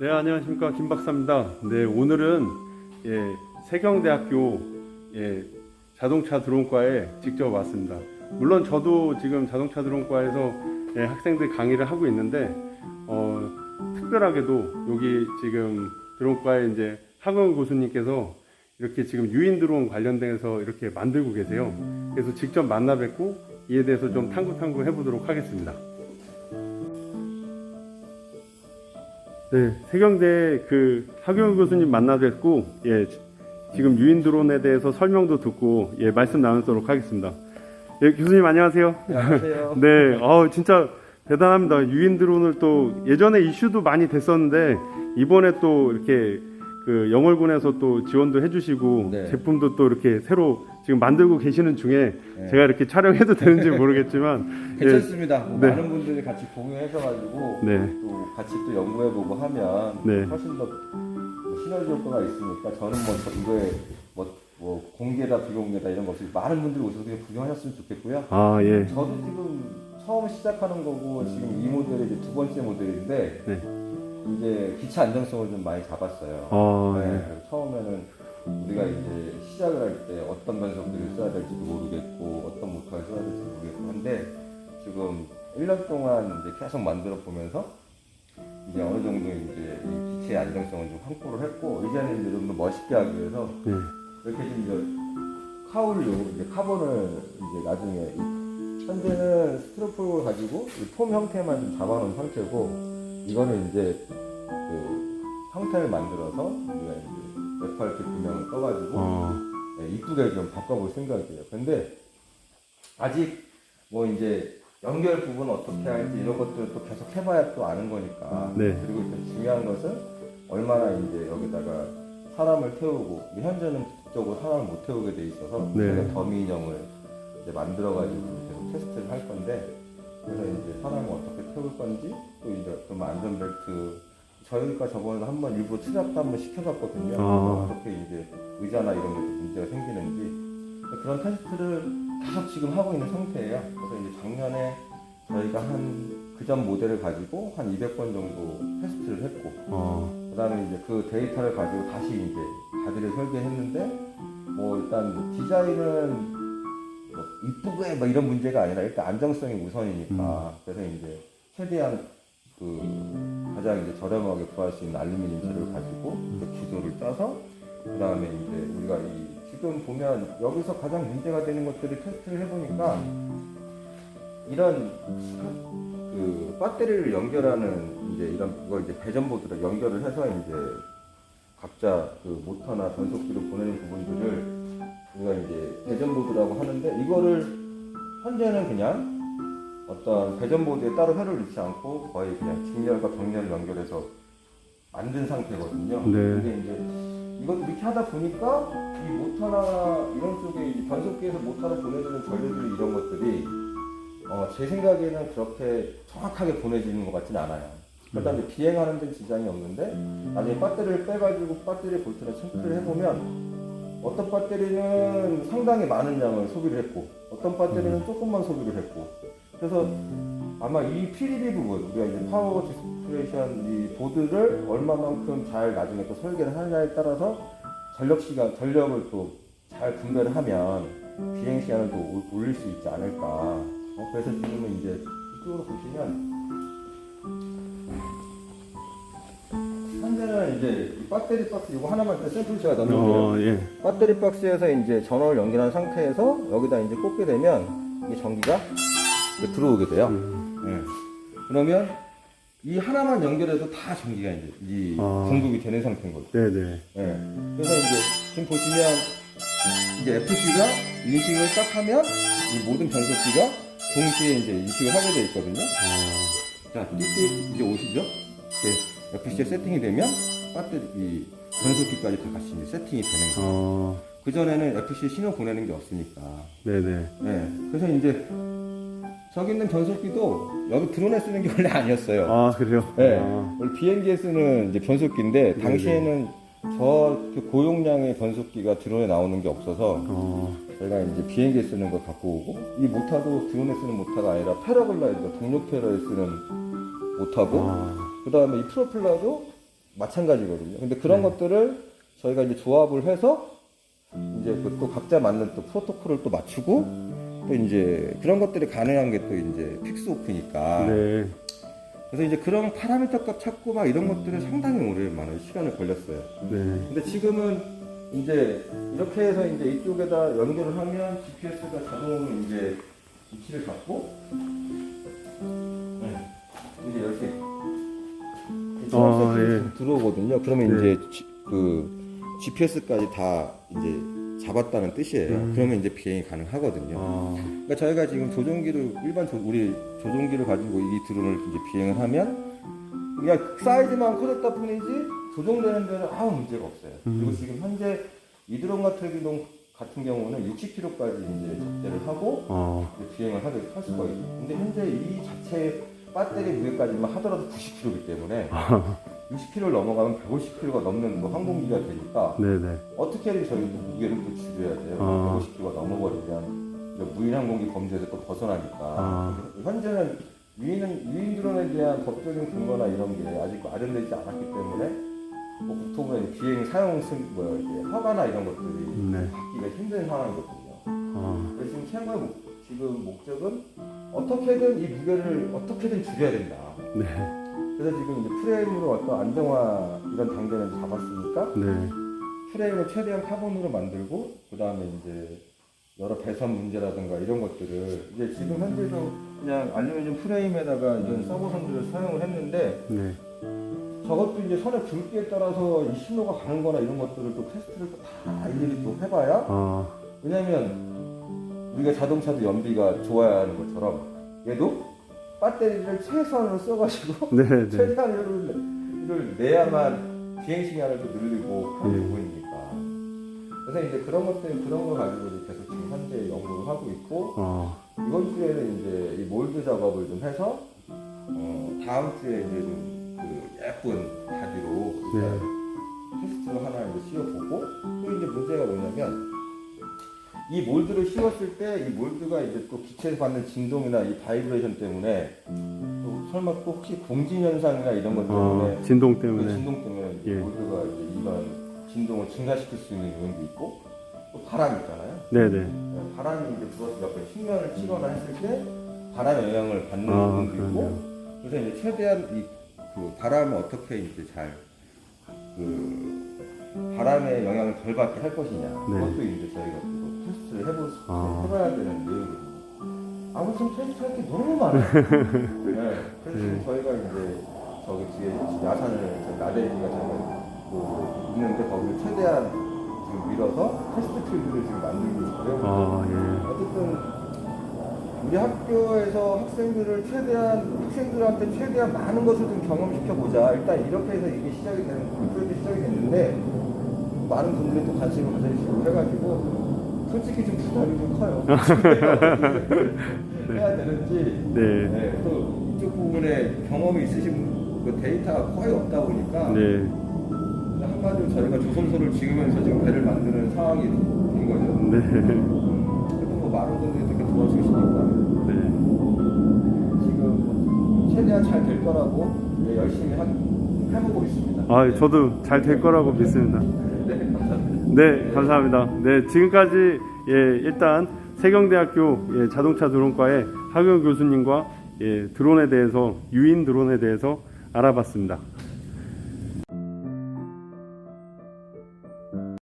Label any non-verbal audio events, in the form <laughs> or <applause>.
네, 안녕하십니까. 김 박사입니다. 네, 오늘은 예, 세경대학교 예, 자동차 드론과에 직접 왔습니다. 물론 저도 지금 자동차 드론과에서 예, 학생들 강의를 하고 있는데 어, 특별하게도 여기 지금 드론과에 이제 학원 교수님께서 이렇게 지금 유인 드론 관련돼서 이렇게 만들고 계세요. 그래서 직접 만나 뵙고 이에 대해서 좀 탐구탐구 해보도록 하겠습니다. 네, 세경대 그 하경 교수님 만나 뵙고 예, 지금 유인 드론에 대해서 설명도 듣고 예, 말씀 나누도록 하겠습니다. 예, 교수님 안녕하세요. 안녕하세요. <laughs> 네, 어 진짜 대단합니다. 유인 드론을 또 예전에 이슈도 많이 됐었는데 이번에 또 이렇게 그 영월군에서 또 지원도 해주시고 네. 제품도 또 이렇게 새로 지금 만들고 계시는 중에 네. 제가 이렇게 촬영해도 되는지 모르겠지만 <laughs> 예, 괜찮습니다. 뭐 네. 많은 분들이 같이 공유하셔가지고 네. 또 같이 또 연구해보고 하면 네. 훨씬 더 시너지 효과가 있으니까 저는 뭐 저- 이거에 뭐, 뭐 공개다 비공개다 이런 거 없이 많은 분들이 오셔서 그냥 구경하셨으면 좋겠고요. 아 예, 저도 지금 처음 시작하는 거고 지금 이 모델이 이제 두 번째 모델인데 네. 이제 기체 안정성을 좀 많이 잡았어요. 아 네, 예. 처음에는 우리가 이제 시작을 할 때 어떤 변속기를 써야 될지도 모르겠고 어떤 모터를 써야 될지 모르겠고 한데 지금 1년 동안 이제 계속 만들어 보면서 이제 어느 정도 이제 이 기체의 안정성을 좀 확보를 했고 이제는 이제 좀 더 멋있게 하기 위해서 네. 이렇게 좀 이제 카울류 이제 카본을 이제 나중에 이- 현재는 스티로폼을 가지고 이폼 형태만 좀 잡아놓은 상태고 이거는 이제 그 형태를 만들어서 우리가 이제 FRP 분명을 떠가지고 어, 네, 이쁘게 좀 바꿔볼 생각이에요. 근데 아직 뭐 이제 연결 부분 어떻게 할지 이런 것들 또 계속 해봐야 또 아는 거니까. 네. 그리고 또 중요한 것은 얼마나 이제 여기다가 사람을 태우고 현재는 그쪽으로 사람을 못 태우게 돼 있어서 네. 저희가 더미 인형을 이제 만들어가지고 계속 테스트를 할 건데 그래서 이제 사람을 어떻게 태울 건지 또 이제 좀 안전벨트 저희가 저번에 한번 일부 트랩도 한번 시켜봤거든요. 아. 어떻게 이제 의자나 이런 게 문제가 생기는지 그런 테스트를 계속 지금 하고 있는 상태예요. 그래서 이제 작년에 저희가 한 그 전 모델을 가지고 한 200번 정도 테스트를 했고 어, 그다음에 이제 그 데이터를 가지고 다시 이제 바디를 설계했는데 뭐 일단 뭐 디자인은 뭐 이쁘게 뭐 이런 문제가 아니라 일단 안정성이 우선이니까 그래서 이제 최대한 그 가장 이제 저렴하게 구할 수 있는 알루미늄 재료를 가지고 그 구조를 짜서 그 다음에 이제 우리가 이 지금 보면 여기서 가장 문제가 되는 것들을 테스트를 해보니까 이런 그 배터리를 연결하는 이제 이런 이걸 이제 배전보드로 연결을 해서 이제 각자 그 모터나 변속기로 보내는 부분들을 우리가 이제 배전보드라고 하는데 이거를 현재는 그냥 어떤 배전보드에 따로 혈을 넣지 않고 거의 그냥 직렬과 병렬을 연결해서 만든 상태거든요. 네. 근데 이제 이것도 이렇게 하다 보니까 이 모터나 이런 쪽에 이 변속기에서 모터를 보내주는 전류들 이런 것들이 어, 제 생각에는 그렇게 정확하게 보내지는 것 같진 않아요. 그러다 이제 비행하는 데는 지장이 없는데 나중에 배터리를 빼가지고 배터리 볼트를 체크를 해보면 어떤 배터리는 상당히 많은 양을 소비를 했고 어떤 배터리는 조금만 소비를 했고 그래서 아마 이 PDB 부분 우리가 이제 파워 디스플레이션 이 보드를 얼마만큼 잘 나중에 또 설계를 하느냐에 따라서 전력 시간 전력을 또 잘 분배를 하면 비행 시간을 또 올- 올릴 수 있지 않을까. 어, 그래서 지금은 이제 이쪽으로 보시면 현재는 이제 이 배터리 박스 이거 하나만 일단 샘플 제가 넣는 거예요. 어, 예. 배터리 박스에서 이제 전원을 연결한 상태에서 여기다 이제 꽂게 되면 이게 전기가 들어오게 돼요. 예. 그러면 이 하나만 연결해도 다 전기가 이제 이 아. 공급이 되는 상태인 거죠. 네네. 예. 그래서 이제 지금 보시면 이제 FC가 인식을 딱 하면 이 모든 변속기가 동시에 이제 인식을 하게 되어 있거든요. 어, 자, 띡띡 이제 오시죠? 이제 FC에 세팅이 되면 배터리 이 변속기까지 다 같이 이제 세팅이 되는 거예요. 어, 그 전에는 FC 신호 보내는 게 없으니까. 네네. 네. 그래서 이제 저기 있는 변속기도 여기 드론에 쓰는 게 원래 아니었어요. 아, 그래요? 네. 아, 원래 비행기에 쓰는 이제 변속기인데 당시에는 저렇게 고용량의 변속기가 드론에 나오는 게 없어서 어, 저희가 이제 비행기에 쓰는 걸 갖고 오고 이 모터도 드론에 쓰는 모터가 아니라 패러글라이더 동력 패러에 쓰는 모터고 아, 그 다음에 이 프로펠러도 마찬가지거든요. 근데 그런 네. 것들을 저희가 이제 조합을 해서 이제 그 또 각자 맞는 또 프로토콜을 또 맞추고 또 이제 그런 것들이 가능한 게 또 이제 픽스 오프니까 네. 그래서 이제 그런 파라미터 값 찾고 막 이런 것들은 상당히 오래 많은 시간을 걸렸어요. 네. 근데 지금은 이제 이렇게 해서 이제 이쪽에다 연결을 하면 GPS가 자동으로 이제 위치를 잡고 네. 이제 이렇게 어, 초록색이 예. 들어오거든요. 그러면 네. 이제 지- 그 GPS까지 다 이제 잡았다는 뜻이에요. 음. 그러면 이제 비행이 가능하거든요. 아, 그러니까 저희가 지금 조종기를 일반 조, 우리 조종기를 가지고 이 드론을 이제 비행을 하면 그냥 사이즈만 커졌다 뿐이지 조종되는 데는 아무 문제가 없어요. 음. 그리고 지금 현재 이 드론 같은 경우 같은 경우는 60km까지 이제 적대를 하고 어, 이제 비행을 하게 할 수가 있어요. 근데 현재 이 자체 배터리 무게까지만 하더라도 90kg이기 때문에 60kg를 넘어가면 150kg가 넘는 또 항공기가 되니까 네네. 어떻게든 저희도 무게를 또 줄여야 돼요. 아. 150kg가 넘어버리면 이제 무인 항공기 범죄에서 또 벗어나니까. 아. 현재는 유인, 유인 드론에 대한 법적인 근거나 이런 게 아직 마련되지 않았기 때문에 뭐 국토부의 비행 사용 승, 뭐 이제 허가나 이런 것들이 네. 받기가 힘든 상황이거든요. 아, 그래서 지금 최고의 목, 지금 목적은 어떻게든 이 무게를 어떻게든 줄여야 된다. 네. 그래서 지금 이제 프레임으로 어떤 안정화 이런 단계를 잡았으니까 네. 프레임을 최대한 카본으로 만들고 그 다음에 이제 여러 배선 문제라든가 이런 것들을 이제 지금 현재도 그냥 알루미늄 프레임에다가 이런 서버선들을 사용을 했는데 네. 저것도 이제 선의 굵기에 따라서 이 신호가 가는 거나 이런 것들을 또 테스트를 또다 일일이 또 해봐야 아, 왜냐면 우리가 자동차도 연비가 좋아야 하는 것처럼 얘도 배터리를 최선으로 써가지고 <laughs> 네. 네. 최대한을 를 내야만 비행 시간을 또 늘리고 하는 예. 부분이니까. 그래서 이제 그런 것들 그런 걸 가지고 계속 지금 현재 연구를 하고 있고 어, 이번 주에는 이제 이 몰드 작업을 좀 해서 어, 다음 주에 이제 좀 그 예쁜 바디로 네. 테스트를 하나 이제 씌워보고 또 이제 문제가 뭐냐면 이 몰드를 씌웠을 때 이 몰드가 이제 또 기체에서 받는 진동이나 이 바이브레이션 때문에 또 설마 또 혹시 공진 현상이나 이런 것 때문에 어, 진동 그 때문에. 진동 때문에 이제 예. 몰드가 이제 이런 진동을 증가시킬 수 있는 요인도 있고 또 바람 있잖아요. 네네. 네, 바람이 이제 불어서 옆에 측면을 치거나 했을 때 바람 영향을 받는 아, 부분도 있고. 그래서 이제 최대한 이 그 바람을 어떻게 이제 잘 그 바람의 영향을 덜 받게 할 것이냐 네. 그것도 이제 저희가 해볼 수 아. 해봐야 되는 내용이거든요. 아무튼 테스트할 게 너무 많아요. <laughs> 네, 그래서 지금 네. 저희가 이제 저기 뒤에 야산을 저 나대기가 저희가 뭐 있는데 거기를 최대한 지금 밀어서 테스트 필드를 지금 만들고 있고요. 아, 예. 어쨌든 우리 학교에서 학생들을 최대한 학생들한테 최대한 많은 것을 좀 경험시켜 보자. 일단 이렇게 해서 이게 시작이 되는 프로젝트 시작이 됐는데 많은 분들이 또 관심을 가져주시고 해가지고 솔직히 좀 부담이 좀 커요. <laughs> 해야 되는지 네. 네, 또 이쪽 부분에 경험이 있으신 그 데이터가 거의 없다 보니까 네. 한마디로 저희가 조선소를 지으면서 지금 배를 만드는 상황이 된 거죠. 네. 그래도 뭐 많은 분들이 이렇게 도와주시니까 네. 지금 뭐 최대한 잘 될 거라고 네, 열심히 하, 해보고 있습니다. 아, 저도 잘 될 거라고 믿습니다. 네. 네, 감사합니다. 네, 지금까지 예, 일단 세경대학교 예, 자동차 드론과의 하경 교수님과 예, 드론에 대해서 유인 드론에 대해서 알아봤습니다.